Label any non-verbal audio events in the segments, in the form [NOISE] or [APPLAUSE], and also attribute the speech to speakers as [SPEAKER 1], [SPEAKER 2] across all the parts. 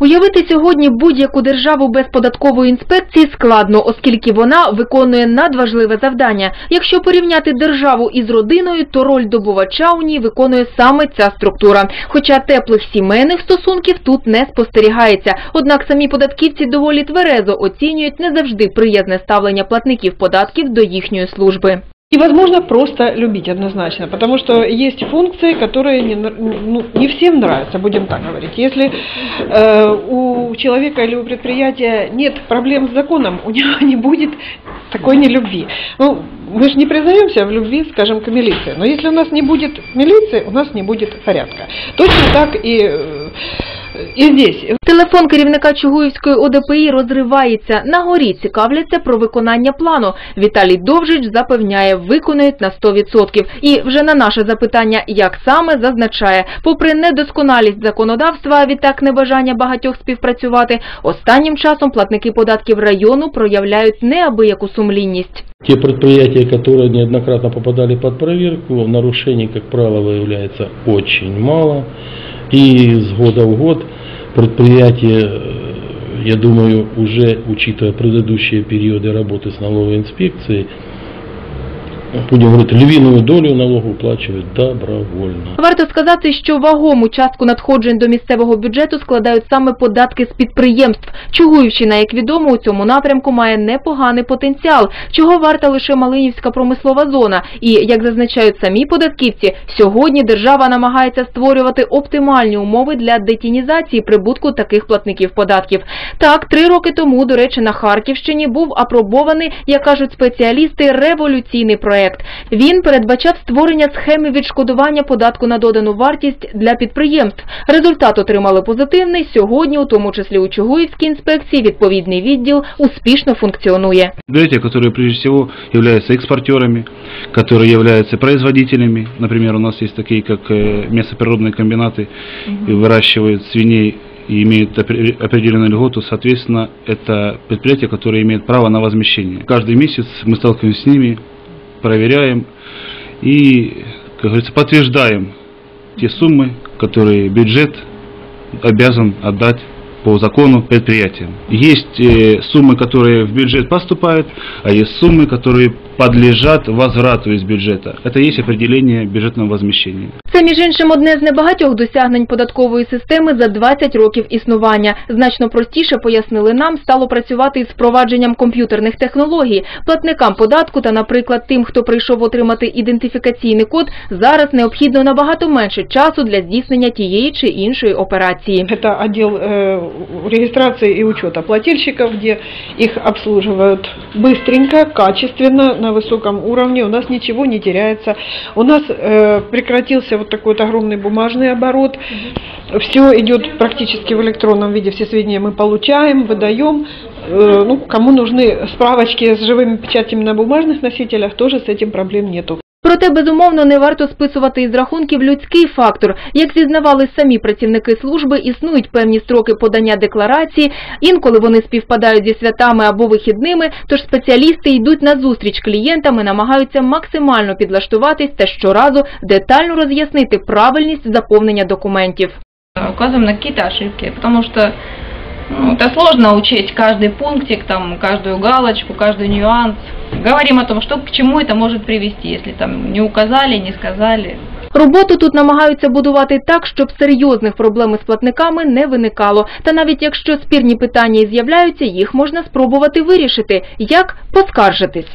[SPEAKER 1] Уявити сьогодні будь-яку державу без податкової інспекції складно, оскільки вона виконує надважливе завдання. Якщо порівняти державу із родиною, то роль добувача у ній виконує саме ця структура. Хоча теплих сімейних стосунків тут не спостерігається. Однак самі податківці доволі тверезо оцінюють не завжди приязне ставлення платників податків до їхньої служби.
[SPEAKER 2] Невозможно просто любить однозначно, потому что есть функции, которые не, ну, не всем нравятся, будем так говорить. Если э, у человека или у предприятия нет проблем с законом, у него [LAUGHS] не будет такой нелюбви. Ну, мы же не признаемся в любви, скажем, к милиции, но если у нас не будет милиции, у нас не будет порядка. Точно так и, э, и здесь.
[SPEAKER 1] Телефон керівника Чугуївської ОДПІ розривається. На горі цікавляться про виконання плану. Віталій Довжич запевняє, виконують на 100%. І вже на наше запитання, як саме, зазначає, попри недосконалість законодавства, а відтак небажання багатьох співпрацювати, останнім часом платники податків району проявляють неабияку сумлінність.
[SPEAKER 3] Те предприятия, которые неоднократно попадали под проверку, нарушений, как правило, выявляется очень мало. И с года в год предприятия, э, я думаю, уже учитывая предыдущие периоды работы с налоговой инспекцией, будем говорить, львиную долю налогу уплачивают добровольно.
[SPEAKER 1] Варто сказати, що вагому частку надходжень до місцевого бюджету складають саме податки з підприємств. Чугуївщина, як відомо, у цьому напрямку має непоганий потенціал, чого варта лише Малинівська промислова зона. І, як зазначають самі податківці, сьогодні держава намагається створювати оптимальні умови для детінізації прибутку таких платників податків. Так, три роки тому, до речі, на Харківщині був апробований, як кажуть спеціалісти, революційний проект Він передбачав створення схеми відшкодування податку на додану вартість для підприємств. Результат отримали позитивний. Сьогодні, у тому числі у Чугуївській інспекції, відповідний відділ успішно функціонує.
[SPEAKER 4] Предприятия, которые прежде всего являются экспортерами, которые являются производителями. Например, у нас есть такие, как э, мясопереробные комбинаты, и выращивают свиней и имеют опре- определенную льготу, соответственно, это предприятия, которые имеют право на возмещение. Каждый месяц мы сталкиваемся с ними, проверяем и, как говорится, подтверждаем те суммы, которые бюджет обязан отдать по закону предприятиям. Есть э, суммы, которые в бюджет поступают, а есть суммы, которые подлежат возврату из бюджета. Это есть определение бюджетного возмещения.
[SPEAKER 1] Це, між іншим, одне з небагатьох досягнень податкової системи за 20 років існування. Значно простіше, пояснили нам, стало працювати із впровадженням комп'ютерних технологій. Платникам податку та, наприклад, тим, хто прийшов отримати ідентифікаційний код, зараз необхідно набагато менше часу для здійснення тієї чи іншої операції.
[SPEAKER 2] Это отдел э, регистрации и учета плательщиков, где их обслуживают быстренько, качественно, на высоком уровне. У нас ничего не теряется. У нас э, прекратился вот такой вот огромный бумажный оборот. Все идет практически в электронном виде. Все сведения мы получаем, выдаем. Э, ну, кому нужны справочки с живыми печатями на бумажных носителях, тоже с этим проблем нету.
[SPEAKER 1] Проте, безумовно, не варто списувати із рахунків людський фактор. Як зізнавали самі працівники служби, існують певні строки подання декларації, інколи вони співпадають зі святами або вихідними, тож спеціалісти йдуть на зустріч клієнтам і намагаються максимально підлаштуватись та щоразу детально роз'яснити правильність заповнення документів.
[SPEAKER 5] указываем на какие-то ошибки, потому что это сложно учесть каждый пунктик, там, каждую галочку, каждый нюанс. Говорим о том, что к чему это может привести, если там не указали, не сказали.
[SPEAKER 1] Роботу тут намагаються будувати так, щоб серйозних проблем із платниками не виникало. Та навіть якщо спірні питання і з'являються, їх можна спробувати вирішити. Як поскаржитись?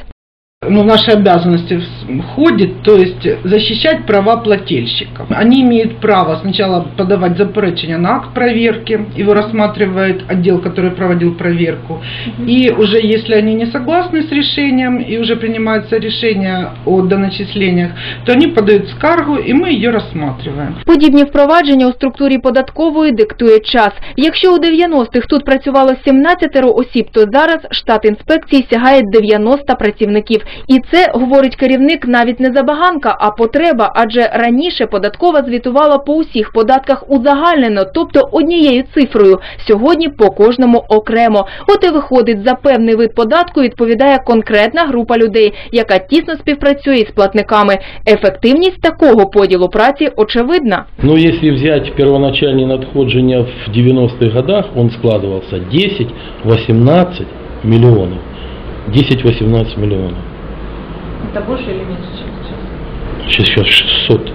[SPEAKER 6] ну, в наши обязанности вс- входит, то есть защищать права плательщиков. Они имеют право сначала подавать заперечение на акт проверки, его рассматривает отдел, который проводил проверку. И уже если они не согласны с решением и уже принимается решение о доначислениях, то они подают скаргу и мы ее рассматриваем.
[SPEAKER 1] Подібні впровадження у структурі податкової диктує час. Якщо у 90-х тут працювало 17 осіб, то зараз штат інспекції сягає 90 працівників. І це, говорить керівник, навіть не забаганка, а потреба, адже раніше податкова звітувала по усіх податках узагальнено, тобто однією цифрою, сьогодні по кожному окремо. От і виходить, за певний вид податку відповідає конкретна група людей, яка тісно співпрацює із платниками. Ефективність такого поділу праці очевидна.
[SPEAKER 3] Но если взять первоначальные надходжения в 90-х годах, он складывался 10-18 миллионов. 10-18 миллионов.
[SPEAKER 5] Это больше или меньше, чем сейчас?
[SPEAKER 3] Сейчас 600.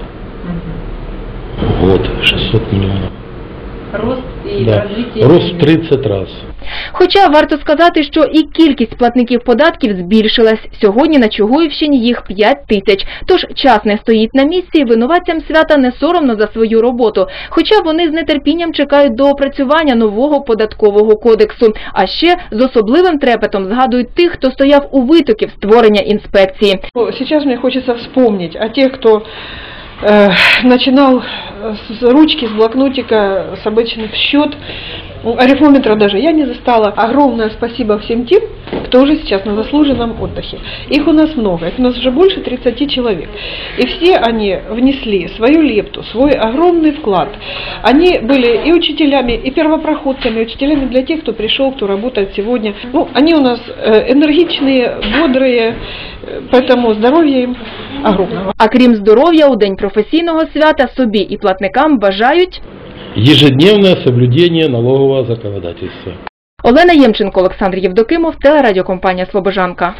[SPEAKER 3] Вот, 600 миллионов.
[SPEAKER 5] Рост и
[SPEAKER 3] Да.
[SPEAKER 5] развитие.
[SPEAKER 3] Рост в 30 раз.
[SPEAKER 1] Хоча варто сказати, що і кількість платників податків збільшилась. Сьогодні на Чугуївщині їх 5 тисяч. Тож час не стоїть на місці, і винуватцям свята не соромно за свою роботу. Хоча вони з нетерпінням чекають до опрацювання нового податкового кодексу. А ще з особливим трепетом згадують тих, хто стояв у витоків створення інспекції.
[SPEAKER 2] Ну, Сейчас мне хочется вспомнить о тех, кто э, начинал э, с ручки, с блокнотика, с обычных счет, ну, арифмометра даже я не застала. Огромное спасибо всем тем, кто уже сейчас на заслуженном отдыхе. Их у нас много, их у нас уже больше 30 человек. И все они внесли свою лепту, свой огромный вклад. Они были и учителями, и первопроходцами, и учителями для тех, кто пришел, кто работает сегодня. Ну, они у нас э, энергичные, бодрые, э, поэтому здоровья им огромного.
[SPEAKER 1] А крім здоров'я, у день професійного свята собі і платникам бажають
[SPEAKER 3] Ежедневное соблюдення налогового законодательства.
[SPEAKER 1] Олена Ємченко, Олександр Євдокимов, телерадіокомпанія Слобожанка.